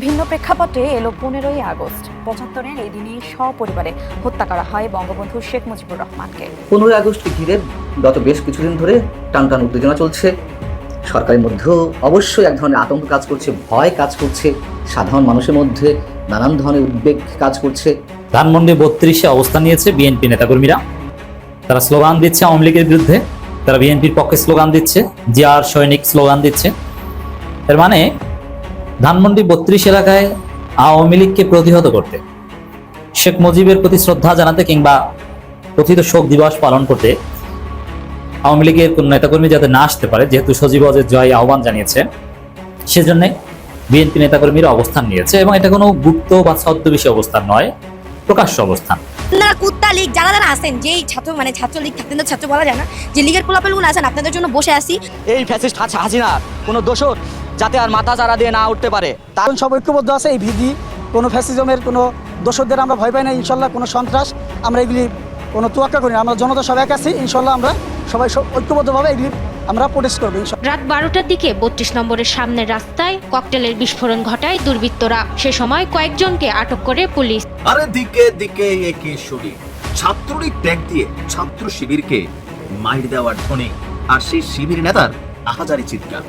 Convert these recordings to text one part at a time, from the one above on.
ভিন্ন প্রেক্ষাপটে এলো পনেরোই আগস্ট। পঁচাত্তরের এই দিনই সপরিবারে হত্যা করা হয় বঙ্গবন্ধু শেখ মুজিবুর রহমানকে। পনেরোই আগস্টকে ঘিরে গত বেশ কিছুদিন ধরে টান টান উত্তেজনা চলছে। সরকারের মধ্যেও অবশ্যই এক ধরনের আতঙ্ক কাজ করছে ভয় কাজ করছে। সাধারণ মানুষের মধ্যে নানান ধরনের উদ্বেগ কাজ করছে। ধানমন্ডি বত্রিশে অবস্থান নিয়েছে বিএনপি নেতাকর্মীরা। তারা স্লোগান দিচ্ছে আওয়ামী লীগের বিরুদ্ধে। তারা বিএনপির পক্ষে স্লোগান দিচ্ছে জিয়ার সৈনিক স্লোগান দিচ্ছে। এর মানে ধানমন্ডি বত্রিশ এলাকায় আওয়ামী লীগকে প্রতিহত করতে। শেখ মুজিবের প্রতি শ্রদ্ধা জানাতে কিংবা কথিত শোক দিবস পালন করতে আওয়ামী লীগের কোন নেতাকর্মী যাতে না আসতে পারে যেহেতু সজীব অজের জয় আহ্বান জানিয়েছে সেজন্য বিএনপি নেতাকর্মীরা অবস্থান নিয়েছে এবং এটা কোনো গুপ্ত বা ছদ্মবেশী অবস্থান নয় প্রকাশ্য অবস্থান। আপনারা কুত্তা লীগ যারা যারা আছেন যেই ছাত্র মানে ছাত্র লীগ থাকতেন তো ছাত্র বলা যায় না যে লীগের পোলাপেলগুলো আছেন আপনাদের জন্য বসে আছি। এই ফ্যাসিস্ট হাসিনার কোনো দোষর? যাতে আর মাথা চারা দিয়ে না উঠতে পারে। তার কারণ সব ঐক্যবদ্ধ আছে এই ভিডি কোনো ফ্যাসিজমের কোনো দোষদের আমরা ভয় পাই না ইনশাল্লাহ কোনো সন্ত্রাস আমরা এগুলি কোনো তোয়াক্কা করি না আমরা জনতা সবাই কাছে ইনশাল্লাহ আমরা সবাই সব ঐক্যবদ্ধভাবে এগুলি আমরা প্রোটেস্ট করব রাত বারোটার দিকে বত্রিশ নম্বরের সামনের রাস্তায় ককটেলের বিস্ফোরণ ঘটায় দুর্বৃত্তরা। সে সময় কয়েকজনকে আটক করে পুলিশ। আরে দিকে দিকে একে শুনি ছাত্রলীগ ত্যাগ দিয়ে ছাত্র শিবিরকে মাইর দেওয়ার ধ্বনি। আর সেই শিবির নেতার আহাজারি চিৎকার।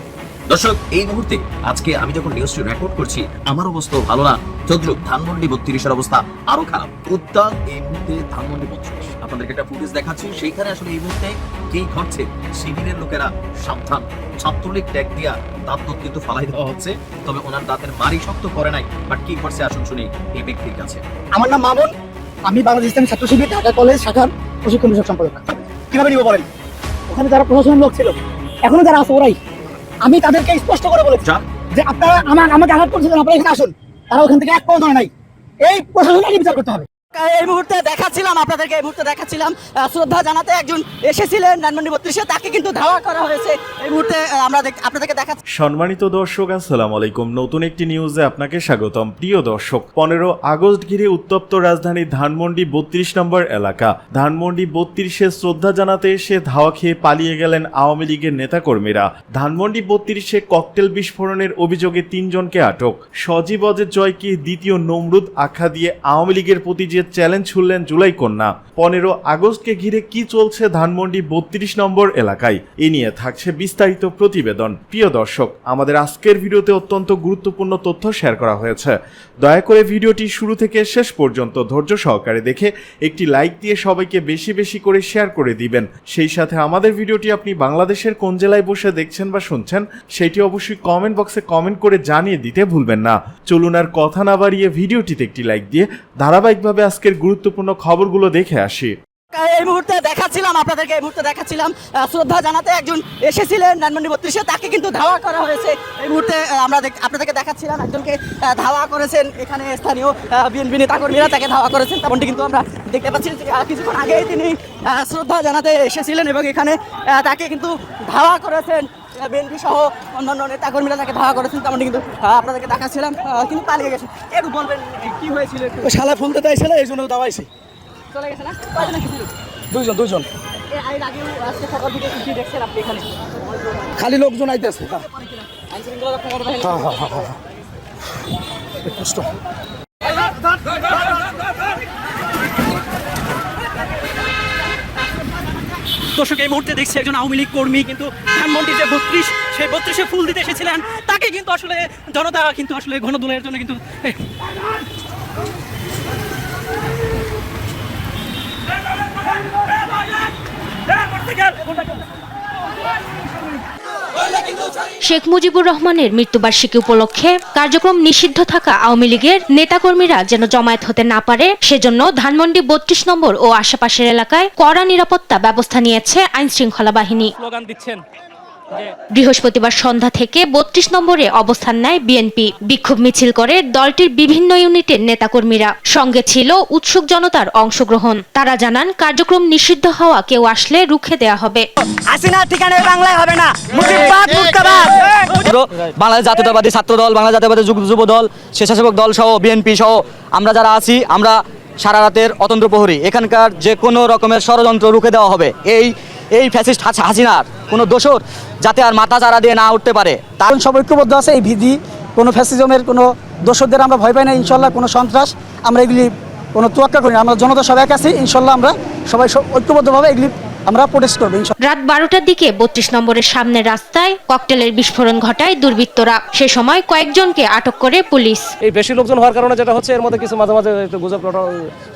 দর্শক, এই মুহূর্তে আজকে আমি যখন নিউজটি রেকর্ড করছি, আমার অবস্থাও ভালো না। চন্দ্রুক ধানমন্ডি বত্রিশের অবস্থা আরও খারাপ। উত্তাল, এই মুহূর্তে ধানমন্ডি বত্রিশ। আপনাদেরকে একটা ফুটেজ দেখাচ্ছি। সেইখানে আসলে এই মুহূর্তে কি ঘটছে, শিবিরের লোকেরা সাবধান। ছাত্রলীগ ট্যাগ দিয়া দাঁত কিন্তু ফালাই দেওয়া হচ্ছে। তবে ওনার দাঁতের মারি শক্ত করে নাই বাট কি করছে আসুন শুনি এই ব্যক্তির কাছে। আমার নাম মামুন। আমি বাংলাদেশ ছাত্র শিবির, ঢাকা কলেজ, শাখার প্রশিক্ষণ বিষয়ক সম্পাদক। কীভাবে নিব বলেন? ওখানে যারা প্রশাসনের লোক ছিল, এখনও যারা আছে ওরাই। আমি তাদেরকে স্পষ্ট করে বলেছি যে। আপনারা আমার আমাকে আঘাত করছিলেন আপনারা এখানে আসুন। তারা ওখান থেকে এক পাও ধরে নাই। এই প্রশাসনকে বিচার করতে হবে। এই মুহূর্তে দেখাচ্ছিলাম, আপনাদেরকে এই মুহূর্তে দেখাচ্ছিলাম শ্রদ্ধা জানাতে একজন এসেছিলেন ধানমন্ডি বত্রিশে, তাকে কিন্তু ধাওয়া করা হয়েছে। এই মুহূর্তে আমরা আপনাদেরকে দেখাচ্ছি। সম্মানিত দর্শক, আসসালামু আলাইকুম। নতুন একটি নিউজে আপনাকে স্বাগতম। প্রিয় দর্শক, পনেরো আগস্ট ঘিরে উত্তপ্ত রাজধানী ধানমন্ডি বত্রিশ নম্বর এলাকা। ধানমন্ডি বত্রিশে শ্রদ্ধা জানাতে এসে ধাওয়া খেয়ে পালিয়ে গেলেন আওয়ামী লীগের নেতাকর্মীরা। ধানমন্ডি বত্রিশে ককটেল বিস্ফোরণের অভিযোগে তিনজনকে আটক। সজীব অজের জয়কে দ্বিতীয় নমরুদ আখ্যা দিয়ে আওয়ামী লীগের প্রতি যে চ্যালেঞ্জ ছুড়লেন জুলাই কন্যা। পনেরো আগস্টকে ঘিরে কি চলছে ধানমন্ডি বত্রিশ নম্বর এলাকায়? এ নিয়ে থাকছে বিস্তারিত প্রতিবেদন। প্রিয় দর্শক, আমাদের আজকের ভিডিওতে অত্যন্ত গুরুত্বপূর্ণ তথ্য শেয়ার করা হয়েছে। দয়া করে ভিডিওটি শুরু থেকে শেষ পর্যন্ত ধৈর্য সহকারে দেখে একটি লাইক দিয়ে সবাইকে বেশি বেশি করে শেয়ার করে দিবেন। সেই সাথে আমাদের ভিডিওটি আপনি বাংলাদেশের কোন জেলায় বসে দেখছেন বা শুনছেন, সেটি অবশ্যই কমেন্ট বক্সে কমেন্ট করে জানিয়ে দিতে ভুলবেন না। চলুন আর কথা না বাড়িয়ে ভিডিওটিতে একটি লাইক দিয়ে ধারাবাহিকভাবে আজকের গুরুত্বপূর্ণ খবরগুলো দেখে আসি। এই মুহূর্তে দেখাচ্ছিলাম, আপনাদেরকে এই মুহূর্তে দেখাচ্ছিলাম শ্রদ্ধা জানাতে একজন এসেছিলেন ধানমন্ডি বত্রিশে, তাকে কিন্তু ধাওয়া করা হয়েছে। এই মুহূর্তে আমরা আপনাদেরকে দেখাচ্ছিলাম একজনকে ধাওয়া করেছেন এখানে স্থানীয় বিএনপি নেতাকর্মীরা, তাকে ধাওয়া করেছেন। তেমনটি কিন্তু আমরা দেখতে পাচ্ছি কিছুক্ষণ আগেই তিনি শ্রদ্ধা জানাতে এসেছিলেন এবং এখানে তাকে কিন্তু ধাওয়া করেছেন। বিএনপি সহ অন্যান্য নেতাকর্মীরা তাকে ধাওয়া করেছেন তেমনটি কিন্তু আপনাদেরকে দেখাচ্ছিলাম কিন্তু পালিয়ে গেছেন একটু বলবেন কি হয়েছিল ওই শালা ফোন দিতে ছিল এই জন্য দাওয়াইছি চলে গেছে না? কয়জন এসেছিল? দুইজন দুইজন। এর এর আগেও আজকে সকাল থেকে কি দেখছেন আপনি এখানে? খালি লোকজন আইতেছে বাহিনী। হ্যাঁ হ্যাঁ হ্যাঁ হ্যাঁ। কষ্ট দর্শক, এই মুহূর্তে দেখছি একজন আওয়ামী লীগ কর্মী, কিন্তু ধানমন্ডি যে বত্রিশ, সেই বত্রিশে ফুল দিতে এসেছিলেন, তাকে কিন্তু আসলে জনতা কিন্তু আসলে ঘনদোলের জন্য কিন্তু শেখ মুজিবুর রহমানের মৃত্যুবার্ষিকী উপলক্ষে কার্যক্রম নিষিদ্ধ থাকা আওয়ামী লীগের নেতাকর্মীরা যেন জমায়েত হতে না পারে, সেজন্য ধানমন্ডি বত্রিশ নম্বর ও আশেপাশের এলাকায় কড়া নিরাপত্তা ব্যবস্থা নিয়েছে আইনশৃঙ্খলা বাহিনী। বৃহস্পতিবার সন্ধ্যা থেকে বত্রিশ নম্বরে অবস্থান নেয় বিএনপি। বিক্ষোভ মিছিল করে দলটির বিভিন্ন ইউনিটের নেতাকর্মীরা। সঙ্গে ছিল উৎসুক জনতার অংশগ্রহণ। তারা জানান কার্যক্রম নিষিদ্ধ হওয়া কেউ আসলে রুখে দেয়া হবে। হাসিনার ঠিকানায় বাংলায় হবে না। বাংলাদেশ জাতীয়তাবাদী ছাত্র দল বাংলাদেশ জাতীয়তাবাদী যুব যুব দল স্বেচ্ছাসেবক দল সহ বিএনপি সহ আমরা যারা আছি আমরা সারা রাতের অতন্ত্র প্রহরী। এখানকার যে কোনো রকমের ষড়যন্ত্র রুখে দেওয়া হবে। এই এই ফ্যাসিস্ট হাস- হাসিনার কোনো দোষর যাতে আর মাথা চারা দিয়ে না উঠতে পারে। তার কারণ সব ঐক্যবদ্ধ আছে এই ভিডি কোনো ফ্যাসিজমের কোনো দর্শকদের আমরা ভয় পাই না ইনশাল্লাহ কোনো সন্ত্রাস আমরা এগুলি কোনো তোয়াক্কা করি না। আমরা জনতা সবাই এক আছি ইনশাল্লাহ আমরা সবাই ঐক্যবদ্ধভাবে এগুলি আমরা প্রোটেস্ট করব রাত বারোটার দিকে বত্রিশ নম্বরের সামনের রাস্তায় ককটেলের বিস্ফোরণ ঘটায় দুর্বৃত্তরা। সে সময় কয়েকজনকে আটক করে পুলিশ। এই বেশি লোকজন হওয়ার কারণে যেটা হচ্ছে এর মধ্যে কিছু মাঝে মাঝে একটু গুজব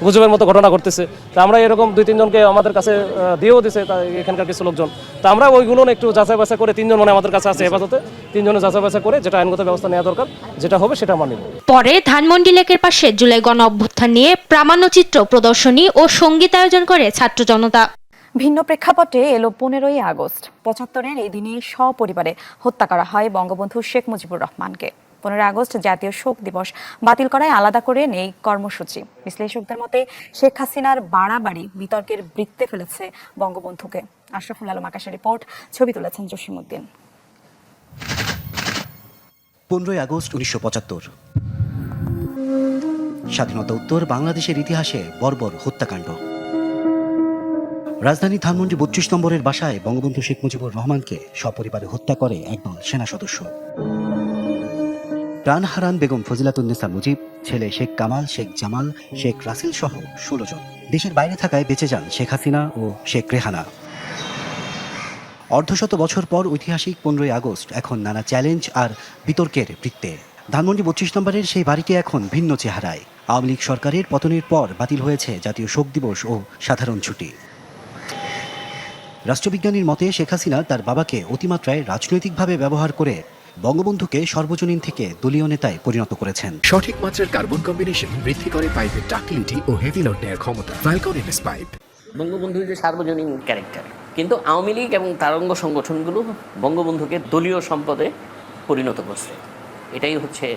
গুজবের মতো ঘটনা ঘটতেছে। তা আমরা এরকম দুই তিনজনকে আমাদের কাছে দিয়েও দিছে এখানকার কিছু লোকজন। তা আমরা ওইগুলো একটু যাচাই বাছাই করে তিনজন মানে আমাদের কাছে আছে হেফাজতে তিনজনে যাচাই বাছাই করে যেটা আইনগত ব্যবস্থা নেওয়া দরকার যেটা হবে সেটা আমরা নিব। পরে ধানমন্ডি লেকের পাশে জুলাই গণ অভ্যুত্থান নিয়ে প্রামাণ্যচিত্র প্রদর্শনী ও সংগীত আয়োজন করে ছাত্র জনতা। ভিন্ন প্রেক্ষাপটে এলো পনেরোই আগস্ট। পঁচাত্তরের এই দিনে সপরিবারে হত্যা করা হয় বঙ্গবন্ধু শেখ মুজিবুর রহমানকে। পনেরোই আগস্ট জাতীয় শোক দিবস বাতিল করায় আলাদা করে নেই কর্মসূচি। বিশ্লেষকদের মতে শেখ হাসিনার বাড়াবাড়ি বিতর্কের বৃত্তে ফেলেছে বঙ্গবন্ধুকে। আশরাফুল আলম আকাশের রিপোর্ট, ছবি তুলেছেন জসিমুদ্দিন পনেরোই আগস্ট উনিশশো পঁচাত্তর। স্বাধীনতা উত্তর বাংলাদেশের ইতিহাসে বর্বর হত্যাকাণ্ড। রাজধানী ধানমন্ডি বত্রিশ নম্বরের বাসায় বঙ্গবন্ধু শেখ মুজিবুর রহমানকে সপরিবারে হত্যা করে একদল সেনা সদস্য। প্রাণ হারান বেগম ফজিলাতুন্নেসা মুজিব, ছেলে শেখ কামাল, শেখ জামাল, শেখ রাসেল সহ ষোলো জন। দেশের বাইরে থাকায় বেঁচে যান শেখ হাসিনা ও শেখ রেহানা। অর্ধশত বছর পর ঐতিহাসিক পনেরোই আগস্ট এখন নানা চ্যালেঞ্জ আর বিতর্কের বৃত্তে। ধানমন্ডি বত্রিশ নম্বরের সেই বাড়িটি এখন ভিন্ন চেহারায়। আওয়ামী লীগ সরকারের পতনের পর বাতিল হয়েছে জাতীয় শোক দিবস ও সাধারণ ছুটি। রাষ্ট্রবিজ্ঞানীর মতে শেখ হাসিনা তার বাবাকে অতিমাত্রায় রাজনৈতিকভাবে ব্যবহার করে বঙ্গবন্ধুকে সর্বজনীন থেকে দলীয় নেতায় পরিণত করেছেন। সঠিক মাত্রার কার্বন কম্বিনেশন বৃদ্ধি করে পাইপের ডাক্টিলিটি ও হেভি লোড নেয়ার ক্ষমতা। ফ্যালকন এনএস পাইপ বঙ্গবন্ধু যে সার্বজনীন ক্যারেক্টার কিন্তু আওয়ামী লীগ এবং তারঙ্গ সংগঠনগুলো বঙ্গবন্ধুকে দলীয় সম্পদে পরিণত করছে। এটাই হচ্ছে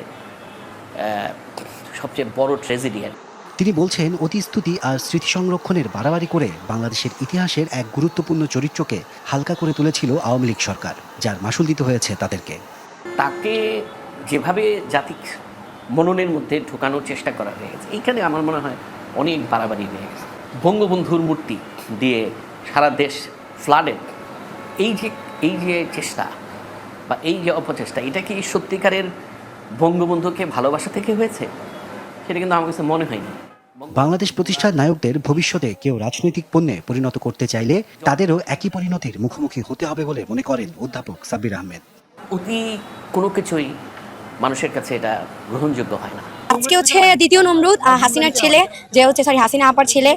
সবচেয়ে বড় ট্রেজেডি আর তিনি বলছেন অতিস্তুতি আর স্মৃতি সংরক্ষণের বাড়াবাড়ি করে বাংলাদেশের ইতিহাসের এক গুরুত্বপূর্ণ চরিত্রকে হালকা করে তুলেছিল আওয়ামী লীগ সরকার যার মাসুল দিতে হয়েছে তাদেরকে। তাকে যেভাবে জাতিক মননের মধ্যে ঢোকানোর চেষ্টা করা হয়েছে এইখানে আমার মনে হয় অনেক বাড়াবাড়ি হয়ে গেছে। বঙ্গবন্ধুর মূর্তি দিয়ে সারা দেশ ফ্লাডেড এই যে এই যে চেষ্টা বা এই যে অপচেষ্টা এটা কি সত্যিকারের বঙ্গবন্ধুকে ভালোবাসা থেকে হয়েছে? সেটা কিন্তু আমার কাছে মনে হয়নি। বাংলাদেশ প্রতিষ্ঠার নায়কদের ভবিষ্যতে কেউ রাজনৈতিক পণ্যে পরিণত করতে চাইলে তাদেরও একই পরিণতির মুখোমুখি হতে হবে বলে মনে করেন অধ্যাপক সাব্বির আহমেদ। অতি কোনো কিছুই মানুষের কাছে এটা গ্রহণযোগ্য হয় না। আজকে হচ্ছে দ্বিতীয় নমরুদ হাসিনার ছেলে, যে হচ্ছে সরি হাসিনা আপার ছেলে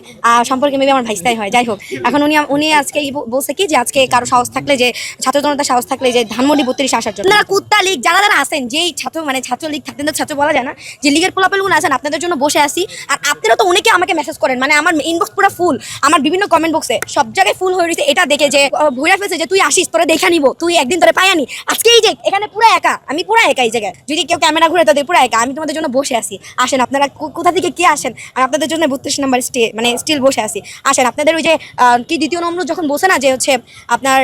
সম্পর্কে মেবি আমার ভাইস্তাই হয়, যাই হোক। এখন উনি উনি আজকে বলছে কি যে আজকে কারও সাহস থাকলে যে, ছাত্র জনতার সাহস থাকলে যে ধানমন্ডি বত্রিশ আসার জন্য। আপনারা কুত্তা লীগ, যারা যারা আছেন, যেই ছাত্র মানে ছাত্র লীগ থাকতেন তো ছাত্র বলা যায় না, যে লীগের পোলাপেলগুলো আছেন, আপনাদের জন্য বসে আসি আর আপনারা তো অনেকে আমাকে মেসেজ করেন মানে আমার ইনবক্স পুরো ফুল আমার বিভিন্ন কমেন্ট বক্সে সব জায়গায় ফুল হয়ে রয়েছে, এটা দেখে যে ভুইরা ফেলছে যে, তুই আসিস, তোরা দেখা নিবো, তুই একদিন তোরা পাই আনি। আজকে এই যে, এখানে পুরো একা, আমি পুরো একা এই জায়গায়। যদি কেউ ক্যামেরা ঘুরে, তাদের পুরো একা, আমি তোমাদের জন্য বসে আছি। আসেন, আপনারা কোথা থেকে কে আসেন? আমি আপনাদের জন্য বত্রিশ নাম্বার স্টে মানে স্টিল বসে আছি। আসেন, আপনাদের ওই যে কি দ্বিতীয় নম্বর যখন বসে না, যে হচ্ছে আপনার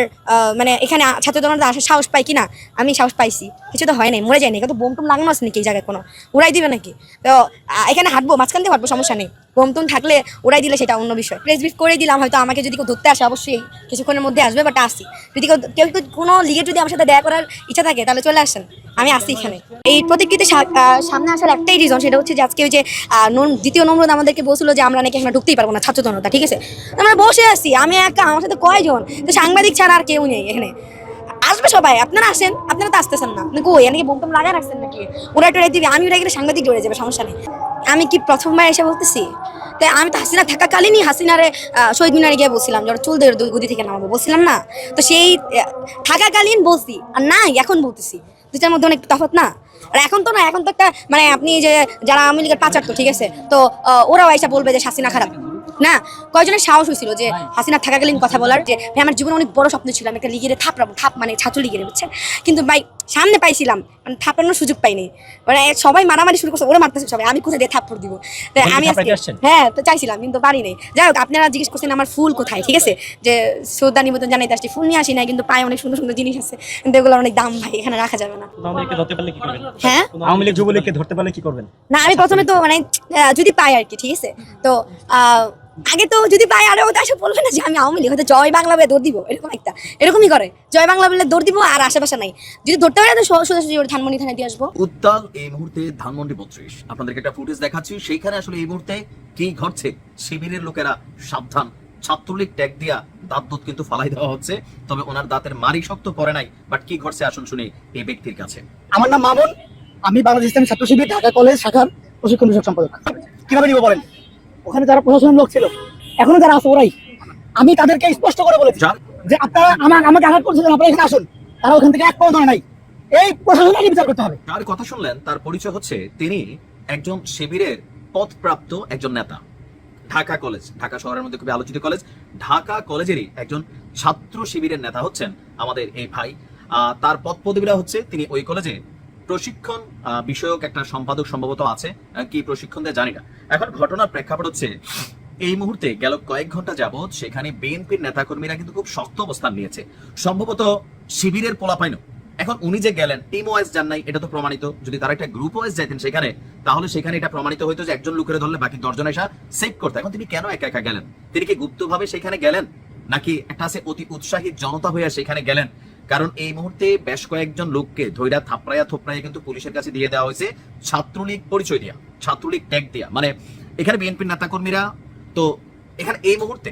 মানে এখানে ছাত্র জনতা আসার সাহস পাই কিনা আমি সাহস পাইছি। কিছু তো হয় নাই, মরে যায়নি। কিন্তু বোম টুম লাগানো আছে নাকি এই জায়গায় কোনো? উড়াই দিবে নাকি? তো এখানে হাঁটবো, মাঝখান থেকে হাঁটবো, সমস্যা নেই। বোম টুম থাকলে ওরাই দিলে সেটা অন্য বিষয়। প্রেস ব্রিফ করে দিলাম, হয়তো আমাকে যদি কেউ ধরতে আসে, অবশ্যই কিছুক্ষণের মধ্যে আসবে বাট আসি যদি কেউ কেউ কোনো লিগে যদি আমার সাথে দেখা করার ইচ্ছা থাকে, তাহলে চলে আসেন। আমি আসি এখানে। এই প্রতিকৃতি সামনে আসার একটাই রিজন সেটা হচ্ছে যে আজকে ওই যে দ্বিতীয় নম্বর আমাদেরকে বলছিল যে আমরা নাকি এখানে ঢুকতেই পারব না, ছাত্র জনতা, ঠিক আছে? আমরা বসে আছি, আমি একা, আমার সাথে কয়জন? তো সাংবাদিক ছাড়া আর কেউ নেই এখানে। আসবে সবাই, আপনারা আসেন, আপনারা তো আসতেছেন না। কই এনাকে বোম লাগায় রাখছেন নাকি? ওরা টোড়াই দিবে আমি ওরা গেলে সাংবাদিক জড়ে যাবে, সমস্যা নেই। আমি কি প্রথমবার এসে বলতেছি? তাই আমি তো হাসিনা থাকাকালীনই হাসিনারে শহীদ মিনারে গিয়ে বলছিলাম যে ওরা চুল দিয়ে গুদি থেকে নামাবো। বলছিলাম না। তো সেই থাকাকালীন বলছি, আর নাই, এখন বলতেছি। দুটার মধ্যে অনেক তফাৎ না? আর এখন তো না, এখন তো একটা মানে আপনি যে, যারা আওয়ামী লীগের পাচার তো, ঠিক আছে? তো ওরাও এসে বলবে যে হাসিনা খারাপ। না? কয়জনের সাহস হয়েছিল যে হাসিনা থাকাকালীন কথা বলার? যে, ভাই, আমার জীবনে অনেক বড় স্বপ্ন ছিল, আমি একটা লিগের থাপড়াবো, থাপ মানে ছাত্র লিগের বুঝছেন? কিন্তু ভাই সামনে পাইছিলাম মানে থাপড়ানোর সুযোগ পাইনি। মানে সবাই মারামারি শুরু করছে ওরা মারতেছে সবাই আমি কোথায় দিয়ে থাপ্পড় দিব? আমি হ্যাঁ তো চাইছিলাম কিন্তু পারি নাই। যাই হোক আপনারা জিজ্ঞেস করছেন আমার ফুল কোথায় ঠিক আছে? যে শ্রদ্ধা নিবেদন জানাইতে আসছি ফুল নিয়ে আসি না কিন্তু পায়ে অনেক সুন্দর সুন্দর জিনিস আছে। কিন্তু এগুলো অনেক দাম ভাই এখানে রাখা যাবে না। হ্যাঁ? আওয়ামী লীগ যুবলীগকে ধরতে পারলে কি করবেন? না আমি প্রথমে তো মানে যদি পাই আর কি ঠিক আছে? তো আহ, আগে তো যদি পাই আরে ও তো এসে বলবে না যে আমি আওয়ামী লীগ হয়তো জয় বাংলা বলে দৌড় দিব এরকম একটা এরকমই করে। জয় বাংলা বলে দৌড় দিব আর আশেপাশে নাই। যদি ধরতে পারে তো সো- সোজাসুজি ধানমন্ডি থানায় দিয়ে আসব। উত্তাল এই মুহূর্তে ধানমন্ডি বত্রিশ। আপনাদেরকে একটা ফুটেজ দেখাচ্ছি। সেইখানে আসলে এই মুহূর্তে কি ঘটছে? শিবিরের লোকেরা সাবধান। ছাত্রলীগ ট্যাগ দিয়া দাঁত দুধ কিন্তু ফালাই দেওয়া হচ্ছে। তবে ওনার দাঁতের মারি শক্ত পড়ে নাই। বাট কি ঘটছে আসুন শুনি এই ব্যক্তির কাছে। আমার নাম মামুন। আমি বাংলাদেশ ইসলামী ছাত্র শিবির ঢাকা কলেজ শাখার প্রশিক্ষণ বিষয়ক সম্পাদক। কীভাবে নিব বলেন? ওখানে যারা প্রশাসনের লোক ছিল এখনও যারা আছে ওরাই। আমি তাদেরকে স্পষ্ট করে বলেছি যে আপনারা আমার আমাকে আঘাত করছিলেন আপনারা এখানে আসুন তারা ওখান থেকে এক পাও ধরে নাই। এই প্রশাসনকে বিচার করতে হবে। যার কথা শুনলেন তার পরিচয় হচ্ছে তিনি একজন শিবিরের পদপ্রাপ্ত একজন নেতা। ঢাকা কলেজ ঢাকা শহরের মধ্যে খুবই আলোচিত কলেজ। ঢাকা কলেজেরই একজন ছাত্র শিবিরের নেতা হচ্ছেন আমাদের এই ভাই। আহ, তার পদ পদবীরা হচ্ছে তিনি ওই কলেজে প্রশিক্ষণ বিষয়ক একটা সম্পাদক সম্ভবত আছে কি প্রশিক্ষণ দেয় জানি না। এখন ঘটনার প্রেক্ষাপট হচ্ছে, এই মুহূর্তে গেল কয়েক ঘণ্টা যাবৎ সেখানে বিএনপির নেতাকর্মীরা কিন্তু খুব শক্ত অবস্থান নিয়েছে। সম্ভবত শিবিরের পোলাপাইন এখন উনি যে গেলেন টিম ওয়াইজ যান নাই, এটা তো প্রমাণিত। যদি তারা একটা গ্রুপ ওয়াইজ যাইতেন সেখানে, তাহলে সেখানে এটা প্রমাণিত হইতো যে একজন লোকের ধরলে বাকি দশজন এসা সেভ করতে। এখন তিনি কেন একা একা গেলেন? তিনি কি গুপ্তভাবে সেখানে গেলেন? নাকি একটা আছে অতি উৎসাহী জনতা হইয়া সেখানে গেলেন? কারণ এই মুহূর্তে বেশ কয়েকজন লোককে ধৈরা থাপড়াইয়া থোপড়াইয়া কিন্তু পুলিশের কাছে দিয়ে দেওয়া হয়েছে ছাত্রলীগ পরিচয় দেওয়া ছাত্রলীগ ট্যাগ দেওয়া মানে এখানে বিএনপির নেতাকর্মীরা, তো এখানে এই মুহূর্তে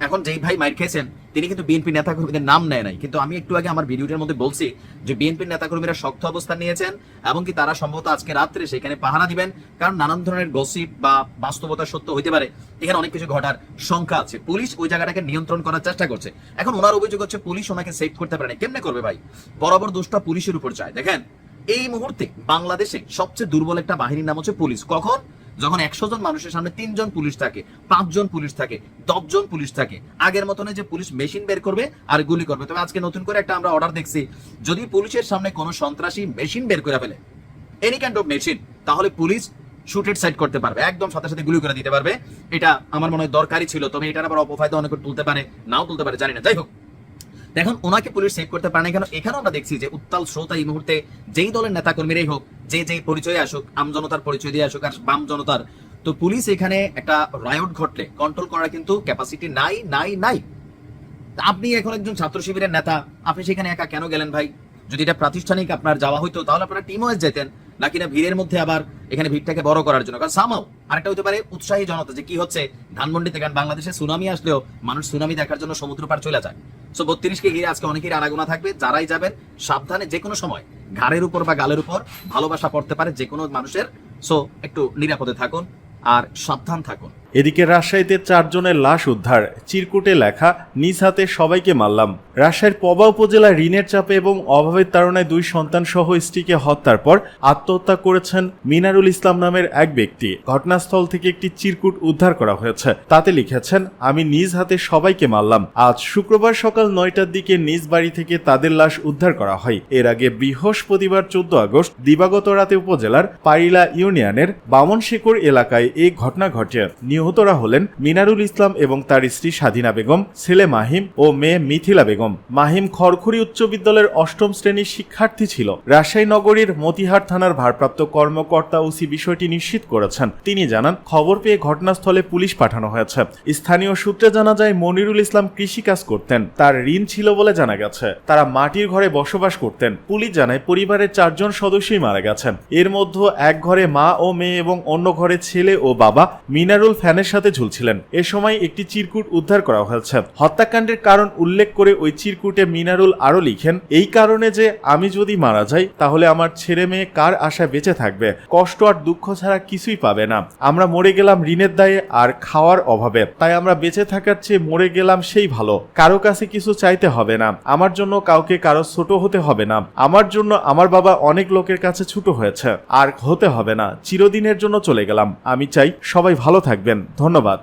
এখন যেই ভাই মাইর খেয়েছেন তিনি কিন্তু বিএনপি নেতাকর্মীদের নাম নেয় নাই। কিন্তু আমি একটু আগে আমার ভিডিওটার মধ্যে বলছি যে বিএনপির নেতাকর্মীরা শক্ত অবস্থান নিয়েছেন এবং কি তারা সম্ভবত আজকে রাত্রে সেখানে পাহারা দিবেন, কারণ নানান ধরনের গসিপ বা বাস্তবতা সত্য হইতে পারে। এখানে অনেক কিছু ঘটার সংখ্যা আছে। পুলিশ ওই জায়গাটাকে নিয়ন্ত্রণ করার চেষ্টা করছে। এখন ওনার অভিযোগ হচ্ছে পুলিশ ওনাকে সেভ করতে পারে না কেমনে করবে ভাই? বরাবর দোষটা পুলিশের উপর যায় দেখেন, এই মুহূর্তে বাংলাদেশে সবচেয়ে দুর্বল একটা বাহিনীর নাম হচ্ছে পুলিশ। কখন? যখন একশো জন মানুষের সামনে তিনজন পুলিশ থাকে, পাঁচজন পুলিশ থাকে, দশজন পুলিশ থাকে, আগের মতনে যে পুলিশ মেশিন বের করবে আর গুলি করবে। তবে আজকে নতুন করে একটা আমরা অর্ডার দেখছি, যদি পুলিশের সামনে কোনো সন্ত্রাসী মেশিন বের করে ফেলে এনি কাইন্ড অফ মেশিন তাহলে পুলিশ শুটেড সাইড করতে পারবে, একদম সাথে সাথে গুলি করে দিতে পারবে। এটা আমার মনে হয় দরকারই ছিল, তবে এটার আবার অপফায়দা অনেকে তুলতে পারে, নাও তুলতে পারে, জানি না, যাই হোক। এখন ওনাকে পুলিশ সেভ করতে পারে না কেন? এখানেও আমরা দেখছি যে উত্তাল শ্রোতা এই মুহূর্তে যেই দলের নেতাকর্মীরাই হোক, যে যে পরিচয় আসুক, আম জনতার পরিচয় দিয়ে আসুক আর বাম জনতার। তো পুলিশ এখানে একটা রায়ট ঘটলে কন্ট্রোল করার কিন্তু ক্যাপাসিটি নাই নাই নাই। আপনি এখন একজন ছাত্র শিবিরের নেতা, আপনি সেখানে একা কেন গেলেন ভাই? যদি এটা প্রাতিষ্ঠানিক আপনার যাওয়া হইতো, তাহলে আপনারা টিম ওয়াইজ যেতেন। নাকি না ভিড়ের মধ্যে আবার এখানে ভিড়টাকে বড় করার জন্য? কারণ সামাও আরেকটা হতে পারে উৎসাহী জনতা, যে কি হচ্ছে, ধানমন্ডিতে, কারণ বাংলাদেশে সুনামি আসলেও মানুষ সুনামি দেখার জন্য সমুদ্র পার চলে যায়। সো বত্রিশকে ঘিরে আজকে অনেকের আনাগোনা থাকবে। যারাই যাবেন, সাবধানে যে কোনো সময় ঘাড়ের উপর বা গালের উপর ভালোবাসা পড়তে পারে যে কোনো মানুষের। সো একটু নিরাপদে থাকুন আর সাবধান থাকুন। এদিকে রাজশাহীতে চারজনের লাশ উদ্ধার। চিরকুটে লেখা, নিজ হাতে সবাইকে মারলাম। রাজশাহীর পবা উপজেলায় ঋণের চাপে এবং অভাবের তাড়নায় দুই সন্তান সহ স্ত্রীকে হত্যার পর আত্মহত্যা করেছেন মিনারুল ইসলাম নামের এক ব্যক্তি। ঘটনাস্থল থেকে একটি চিরকুট উদ্ধার করা হয়েছে। তাতে লিখেছেন, আমি নিজ হাতে সবাইকে মারলাম। আজ শুক্রবার সকাল নয়টার দিকে নিজ বাড়ি থেকে তাদের লাশ উদ্ধার করা হয়। এর আগে বৃহস্পতিবার চোদ্দ আগস্ট দিবাগত রাতে উপজেলার পারিলা ইউনিয়নের বামনশেখর এলাকায় এই ঘটনা ঘটে। নিহতরা হলেন মিনারুল ইসলাম এবং তার স্ত্রী স্বাধীনা বেগম, ছেলে মাহিম ও মেয়ে মিথিলা বেগম। মাহিম খড়খড়ি উচ্চ বিদ্যালয়ের অষ্টম শ্রেণির শিক্ষার্থী ছিল। রাজশাহী নগরীর মতিহার থানার ভারপ্রাপ্ত কর্মকর্তা ওসি বিষয়টি নিশ্চিত করেছেন। তিনি জানান, খবর পেয়ে ঘটনাস্থলে পুলিশ পাঠানো হয়েছে। স্থানীয় সূত্রে জানা যায়, মনিরুল ইসলাম কৃষিকাজ করতেন। তার ঋণ ছিল বলে জানা গেছে। তারা মাটির ঘরে বসবাস করতেন। পুলিশ জানায়, পরিবারের চারজন সদস্যই মারা গেছেন। এর মধ্যে এক ঘরে মা ও মেয়ে এবং অন্য ঘরে ছেলে ও বাবা মিনারুল ফ্যানের সাথে ঝুলছিলেন। এ সময় একটি চিরকুট উদ্ধার করা হয়েছে। হত্যাকাণ্ডের কারণ উল্লেখ করে ওই চিরকুটে মিনারুল আরও লিখেন, এই কারণে যে আমি যদি মারা যাই, তাহলে আমার ছেলে মেয়ে কার আশায় বেঁচে থাকবে? কষ্ট আর দুঃখ ছাড়া কিছুই পাবে না। আমরা মরে গেলাম ঋণের দায়ে আর খাওয়ার অভাবে। তাই আমরা বেঁচে থাকার চেয়ে মরে গেলাম সেই ভালো। কারও কাছে কিছু চাইতে হবে না। আমার জন্য কাউকে কারও ছোট হতে হবে না। আমার জন্য আমার বাবা অনেক লোকের কাছে ছোট হয়েছে। আর হতে হবে না। চিরদিনের জন্য চলে গেলাম। আমি চাই সবাই ভালো থাকবেন। ধন্যবাদ।